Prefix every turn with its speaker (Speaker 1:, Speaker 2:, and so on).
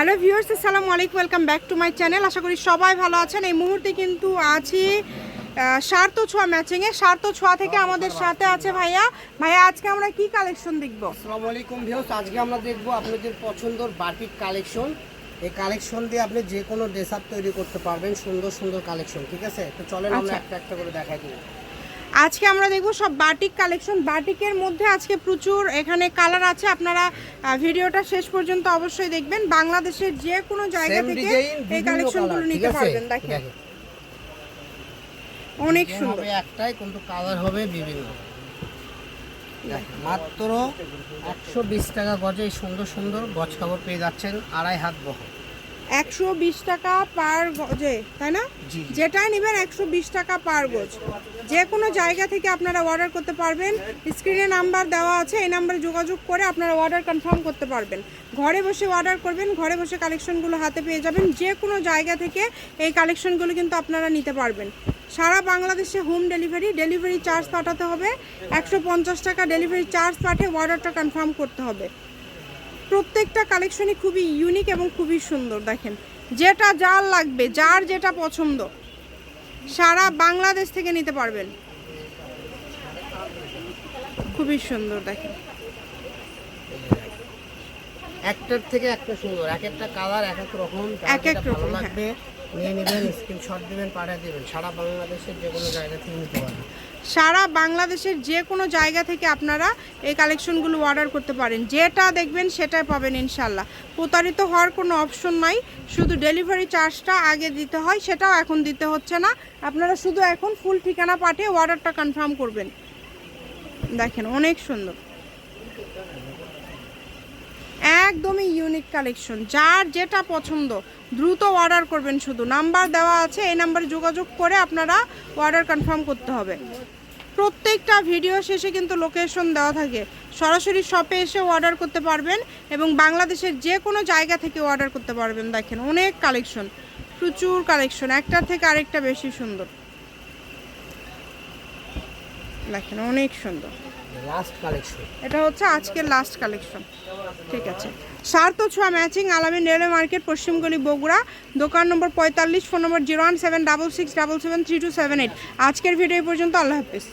Speaker 1: Hello viewers আসসালামু আলাইকুম welcome back to my channel. আশা করি সবাই ভালো আছেন। এই মুহূর্তে কিন্তু আছি স্বার্থ ছোঁয়া ম্যাচিংয়ে স্বার্থ ছোঁয়া থেকে আমাদের সাথে আছে ভাইয়া। ভাইয়া আজকে আমরা কি কালেকশন দেখব?
Speaker 2: আসসালামু আলাইকুম ভিউস আজকে আমরা দেখব আপনাদের পছন্দর বাটিক কালেকশন এই কালেকশন দিয়ে আপনি যে কোনো ড্রেস আপ তৈরি করতে পারবেন সুন্দর সুন্দর কালেকশন ঠিক আছে? তো চলেন আমরা
Speaker 1: আচ্ছা।
Speaker 2: একটা একটা করে দেখাই দিব
Speaker 1: আজকে আমরা দেখব সব বাটিক কালেকশন। বাটিকের মধ্যে আজকে প্রচুর এখানে কালার আছে। আপনারা ভিডিওটা শেষ পর্যন্ত অবশ্যই দেখবেন। বাংলাদেশের যে কোনো জায়গা থেকে এই কালেকশনগুলো নিতে পারবেন। দেখেন। অনেক সুন্দর।
Speaker 2: একটাই কিন্তু কালার হবে বিভিন্ন। মাত্র একশো বিশ টাকা গজে সুন্দর সুন্দর গজ কাপড় পেয়ে যাচ্ছেন আড়াই হাত বহ
Speaker 1: একশো বিশ টাকা পার গজে তাই না?
Speaker 2: জি।
Speaker 1: যেটাই নেবেন একশো বিশ টাকা পার গোজ। যে কোনো জায়গা থেকে আপনারা অর্ডার করতে পারবেন। স্ক্রিনে নাম্বার দেওয়া আছে, এই নাম্বারে যোগাযোগ করে আপনারা অর্ডার কনফার্ম করতে পারবেন। ঘরে বসে অর্ডার করবেন, ঘরে বসে কালেকশনগুলো হাতে পেয়ে যাবেন। যে কোনো জায়গা থেকে এই কালেকশনগুলো কিন্তু আপনারা নিতে পারবেন। সারা বাংলাদেশে হোম ডেলিভারি ডেলিভারি চার্জ পাঠাতে হবে। একশো পঞ্চাশ টাকা ডেলিভারি চার্জ পাঠিয়ে অর্ডারটা কনফার্ম করতে হবে। প্রত্যেকটা কালেকশনই খুবই ইউনিক এবং খুবই সুন্দর, দেখেন। যেটা যার লাগবে, যার যেটা পছন্দ। সারা বাংলাদেশ থেকে নিতে পারবেন। খুবই সুন্দর দেখেন।
Speaker 2: একটার থেকে একটা সুন্দর এক একটা কালার এক এক রকম
Speaker 1: এক এক রকম, হ্যাঁ।
Speaker 2: লাগবে নিয়ে নেবেন স্ক্রিনশট দিবেন পাঠিয়ে দেবেন। সারা বাংলাদেশের যে কোনো জায়গা থেকে নিতে পারবেন।
Speaker 1: সারা বাংলাদেশের যে কোনো জায়গা থেকে আপনারা এই কালেকশনগুলো অর্ডার করতে পারেন। যেটা দেখবেন সেটাই পাবেন ইনশাল্লাহ। প্রতারিত হওয়ার কোনো অপশন নাই। শুধু ডেলিভারি চার্জটা আগে দিতে হয়, সেটাও এখন দিতে হচ্ছে না। আপনারা শুধু এখন ফুল ঠিকানা পাঠিয়ে অর্ডারটা কনফার্ম করবেন। দেখেন, অনেক সুন্দর। একদমই ইউনিক কালেকশন যার যেটা পছন্দ, দ্রুত অর্ডার করবেন শুধু। নাম্বার দেওয়া আছে, এই নাম্বারে যোগাযোগ করে আপনারা অর্ডার কনফার্ম করতে হবে। প্রত্যেকটা ভিডিও শেষে কিন্তু লোকেশন দেওয়া থাকে। সরাসরি শপে এসে অর্ডার করতে পারবেন এবং বাংলাদেশের যে কোনো জায়গা থেকে অর্ডার করতে পারবেন। দেখেন, অনেক কালেকশন প্রচুর কালেকশন একটার থেকে আরেকটা বেশি সুন্দর। দেখেন অনেক সুন্দর।
Speaker 2: লাস্ট কালেকশন
Speaker 1: এটা হচ্ছে আজকের লাস্ট কালেকশন ঠিক আছে। সার্থ ছোঁয়া ম্যাচিং আলামিন রেলওয়ে মার্কেট পশ্চিমগলি বগুড়া। দোকান নম্বর পঁয়তাল্লিশ ফোন নম্বর zero one seven double six double seven three two seven eight আজকের ভিডিও পর্যন্ত আল্লাহ হাফিজ।